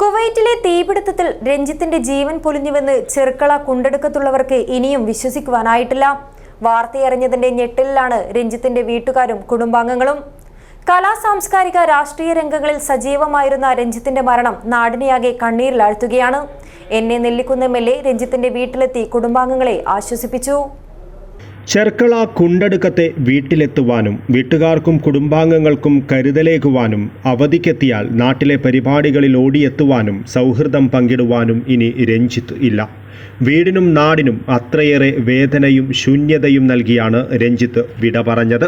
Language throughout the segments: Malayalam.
കുവൈറ്റിലെ തീപിടുത്തത്തിൽ രഞ്ജിത്തിന്റെ ജീവൻ പൊലിഞ്ഞുവെന്ന് ചെറുക്കള കുണ്ടെടുക്കത്തുള്ളവർക്ക് ഇനിയും വിശ്വസിക്കുവാനായിട്ടില്ല. വാർത്തയറിഞ്ഞതിന്റെ ഞെട്ടലിലാണ് രഞ്ജിത്തിന്റെ വീട്ടുകാരും കുടുംബാംഗങ്ങളും. കലാ സാംസ്കാരിക രാഷ്ട്രീയ രംഗങ്ങളിൽ സജീവമായിരുന്ന രഞ്ജിത്തിന്റെ മരണം നാടിനെയാകെ കണ്ണീരിലാഴ്ത്തുകയാണ്. എന്നെ നെല്ലിക്കുന്ന എം എൽ എ രഞ്ജിത്തിന്റെ വീട്ടിലെത്തി കുടുംബാംഗങ്ങളെ ആശ്വസിപ്പിച്ചു. ചെർക്കള കുണ്ടടുക്കത്തെ വീട്ടിലെത്തുവാനും വീട്ടുകാർക്കും കുടുംബാംഗങ്ങൾക്കും കരുതലേകുവാനും അവധിക്കെത്തിയാൽ നാട്ടിലെ പരിപാടികളിൽ ഓടിയെത്തുവാനും സൗഹൃദം പങ്കിടുവാനും ഇനി രഞ്ജിത്ത് ഇല്ല. വീടിനും നാടിനും അത്രയേറെ വേദനയും ശൂന്യതയും നൽകിയാണ് രഞ്ജിത്ത് വിട പറഞ്ഞത്.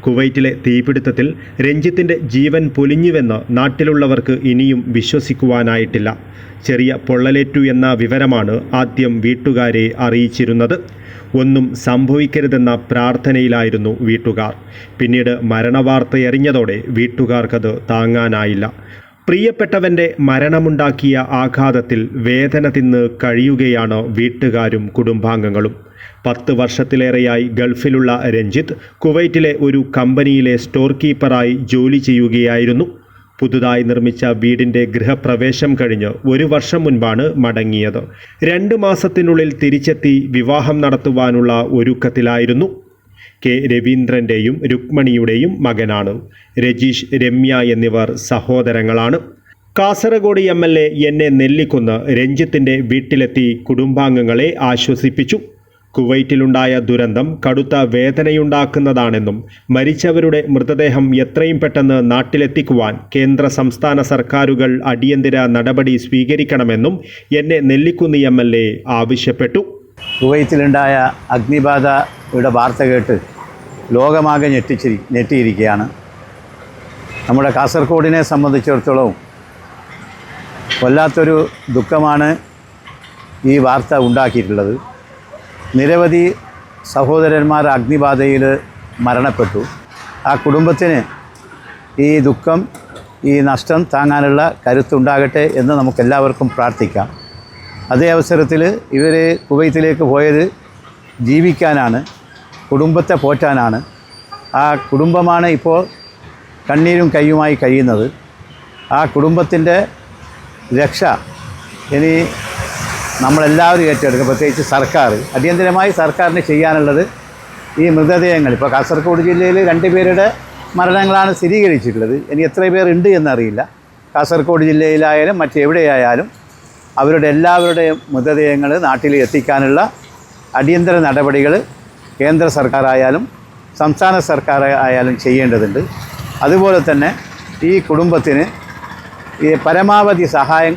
കുവൈറ്റിലെ തീപിടുത്തത്തിൽ രഞ്ജിത്തിന്റെ ജീവൻ പൊലിഞ്ഞുവെന്ന് നാട്ടിലുള്ളവർക്ക് ഇനിയും വിശ്വസിക്കുവാനായിട്ടില്ല. ചെറിയ പൊള്ളലേറ്റു എന്ന വിവരമാണ് ആദ്യം വീട്ടുകാരെ അറിയിച്ചിരുന്നത്. ഒന്നും സംഭവിക്കരുതെന്ന പ്രാർത്ഥനയിലായിരുന്നു വീട്ടുകാർ. പിന്നീട് മരണവാർത്തയറിഞ്ഞതോടെ വീട്ടുകാർക്കത് താങ്ങാനായില്ല. പ്രിയപ്പെട്ടവന്റെ മരണമുണ്ടാക്കിയ ആഘാതത്തിൽ വേദന തിന്ന് കഴിയുകയാണ് വീട്ടുകാരും കുടുംബാംഗങ്ങളും. പത്ത് വർഷത്തിലേറെയായി ഗൾഫിലുള്ള രഞ്ജിത്ത് കുവൈറ്റിലെ ഒരു കമ്പനിയിലെ സ്റ്റോർ കീപ്പറായി ജോലി ചെയ്യുകയായിരുന്നു. പുതുതായി നിർമ്മിച്ച വീടിന്റെ ഗൃഹപ്രവേശം കഴിഞ്ഞ് ഒരു വർഷം മുൻപാണ് മടങ്ങിയത്. രണ്ട് മാസത്തിനുള്ളിൽ തിരിച്ചെത്തി വിവാഹം നടത്തുവാനുള്ള ഒരുക്കത്തിലായിരുന്നു. കെ. രവീന്ദ്രന്റെയും രുക്മണിയുടെയും മകനാണ്. രജീഷ് രമ്യ എന്നിവർ സഹോദരങ്ങളാണ്. Kasaragod M. L. A. N A Nellikkunnu രഞ്ജിത്തിന്റെ വീട്ടിലെത്തി കുടുംബാംഗങ്ങളെ ആശ്വസിപ്പിച്ചു. കുവൈറ്റിലുണ്ടായ ദുരന്തം കടുത്ത വേദനയുണ്ടാക്കുന്നതാണെന്നും മരിച്ചവരുടെ മൃതദേഹം എത്രയും പെട്ടെന്ന് നാട്ടിലെത്തിക്കുവാൻ കേന്ദ്ര സംസ്ഥാന സർക്കാരുകൾ അടിയന്തര നടപടി സ്വീകരിക്കണമെന്നും എന്നെ നെല്ലിക്കുന്ന് എം എൽ എ ആവശ്യപ്പെട്ടു. കുവൈറ്റിലുണ്ടായ അഗ്നിബാധയുടെ വാർത്ത കേട്ട് ലോകമാകെ ഞെട്ടിച്ചിരി ഞെട്ടിയിരിക്കുകയാണ്. നമ്മുടെ കാസർഗോഡിനെ സംബന്ധിച്ചിടത്തോളവും വല്ലാത്തൊരു ദുഃഖമാണ് ഈ വാർത്ത ഉണ്ടാക്കിയിട്ടുള്ളത്. നിരവധി സഹോദരന്മാർ അഗ്നിബാധയിൽ മരണപ്പെട്ടു. ആ കുടുംബത്തിന് ഈ ദുഃഖം ഈ നഷ്ടം താങ്ങാനുള്ള കരുത്തുണ്ടാകട്ടെ എന്ന് നമുക്കെല്ലാവർക്കും പ്രാർത്ഥിക്കാം. അതേ അവസരത്തിൽ ഇവർ കുവൈത്തിലേക്ക് പോയത് ജീവിക്കാനാണ് കുടുംബത്തെ പോറ്റാനാണ്. ആ കുടുംബമാണ് ഇപ്പോൾ കണ്ണീരും കയ്യുമായി കഴിയുന്നത്. ആ കുടുംബത്തിന്റെ രക്ഷ ഇനി നമ്മളെല്ലാവരും ഏറ്റെടുക്കുക പ്രത്യേകിച്ച് സർക്കാർ. അടിയന്തരമായി സർക്കാരിന് ചെയ്യാനുള്ളത് ഈ മൃതദേഹങ്ങൾ. ഇപ്പോൾ കാസർഗോഡ് ജില്ലയിൽ രണ്ട് പേരുടെ മരണങ്ങളാണ് സ്ഥിരീകരിച്ചിട്ടുള്ളത്. ഇനി എത്ര പേരുണ്ട് എന്നറിയില്ല. കാസർഗോഡ് ജില്ലയിലായാലും മറ്റെവിടെയായാലും അവരുടെ എല്ലാവരുടെയും മൃതദേഹങ്ങൾ നാട്ടിൽ എത്തിക്കാനുള്ള അടിയന്തര നടപടികൾ കേന്ദ്ര സർക്കാരായാലും സംസ്ഥാന സർക്കാർ ആയാലും ചെയ്യേണ്ടതുണ്ട്. അതുപോലെ തന്നെ ഈ കുടുംബത്തിന് ഈ പരമാവധി സഹായം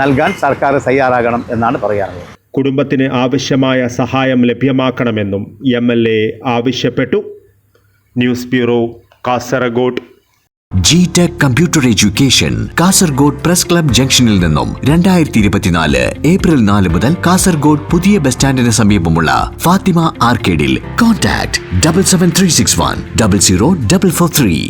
നൽകാൻ സർക്കാർ തയ്യാറാകണം എന്നാണ് പറയാറുള്ളത്. കുടുംബത്തിന് ആവശ്യമായ സഹായം ലഭ്യമാക്കണമെന്നും എം എൽ എ ആവശ്യപ്പെട്ടു. News bureau Kasaragod. G tech computer education Kasaragod press club ജംഗ്ഷനിൽ നിന്നും രണ്ടായിരത്തി ഇരുപത്തിനാല് ഏപ്രിൽ നാല് മുതൽ കാസർഗോഡ് പുതിയ ബസ് സ്റ്റാൻഡിന് സമീപമുള്ള Fathima ആർക്കേഡിൽ. Contact double seven three six one double zero double four three